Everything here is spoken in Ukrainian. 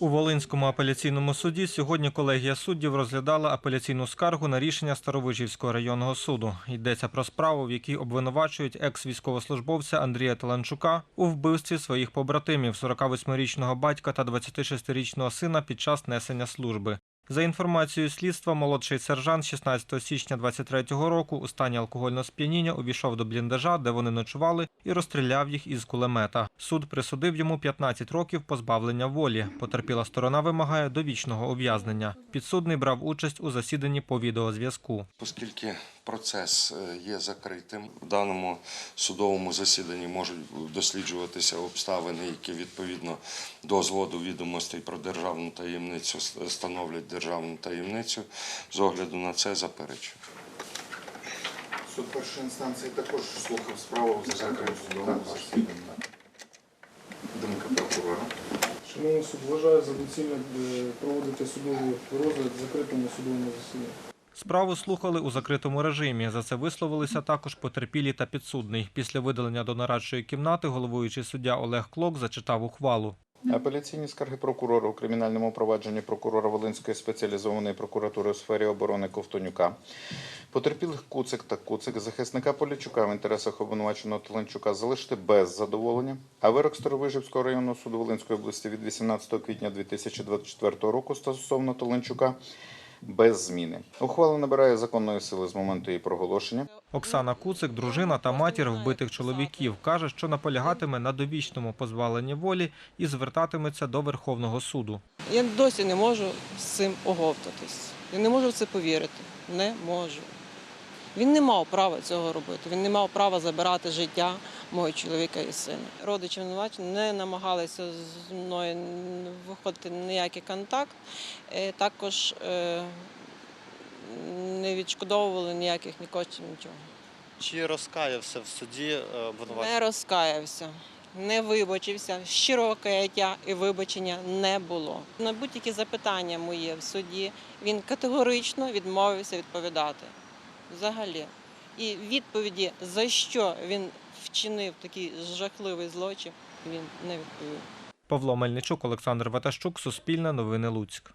У Волинському апеляційному суді сьогодні колегія суддів розглядала апеляційну скаргу на рішення Старовижівського районного суду. Йдеться про справу, в якій обвинувачують екс-військовослужбовця Андрія Таланчука у вбивстві своїх побратимів 48-річного батька та 26-річного сина під час несення служби. За інформацією слідства, молодший сержант 16 січня 23-го року у стані алкогольного сп'яніння увійшов до бліндажа, де вони ночували, і розстріляв їх із кулемета. Суд присудив йому 15 років позбавлення волі. Потерпіла сторона вимагає довічного ув'язнення. Підсудний брав участь у засіданні по відеозв'язку. Оскільки процес е, є закритим, в даному судовому засіданні можуть досліджуватися обставини, які відповідно до зводу відомостей про державну таємницю становлять державну таємницю. З огляду на це заперечую. Суд першої інстанції також слухав справу в закритому судовому засіданні. Думка прокурора. Шановний суд, вважаю за доцільне е, проводити судовий розгляд в закритому судовому засіданні. Справу слухали у закритому режимі. За це висловилися також потерпілі та підсудний. Після видалення до нарадчої кімнати головуючий суддя Олег Клок зачитав ухвалу. Апеляційні скарги прокурора у кримінальному провадженні прокурора Волинської спеціалізованої прокуратури у сфері оборони Ковтонюка, потерпілих Куцик та Куцик, захисника Полічука в інтересах обвинуваченого Таленчука залишити без задоволення, а вирок Старовижівського районного суду Волинської області від 18 квітня 2024 року стосовно Таленчука без зміни. Ухвала набирає законної сили з моменту її проголошення. Оксана Куцик, дружина та матір вбитих чоловіків, каже, що наполягатиме на довічному позбавленні волі і звертатиметься до Верховного суду. Я досі не можу з цим оговтатись. Я не можу в це повірити. Не можу. Він не мав права цього робити. Він не мав права забирати життя мого чоловіка і сина. Родичі обвинувачення не намагалися з мною виходити на ніякий контакт. Е, Також е, не відшкодовували ніяких ні коштів, нічого. Чи розкаявся в суді е, Не розкаявся, не вибачився, щирого каяття і вибачення не було. На будь-які запитання мої в суді він категорично відмовився відповідати. Взагалі. І відповіді, за що він вчинив такий жахливий злочин, він не відповів. Павло Мельничук, Олександр Ватащук, Суспільне новини Луцьк.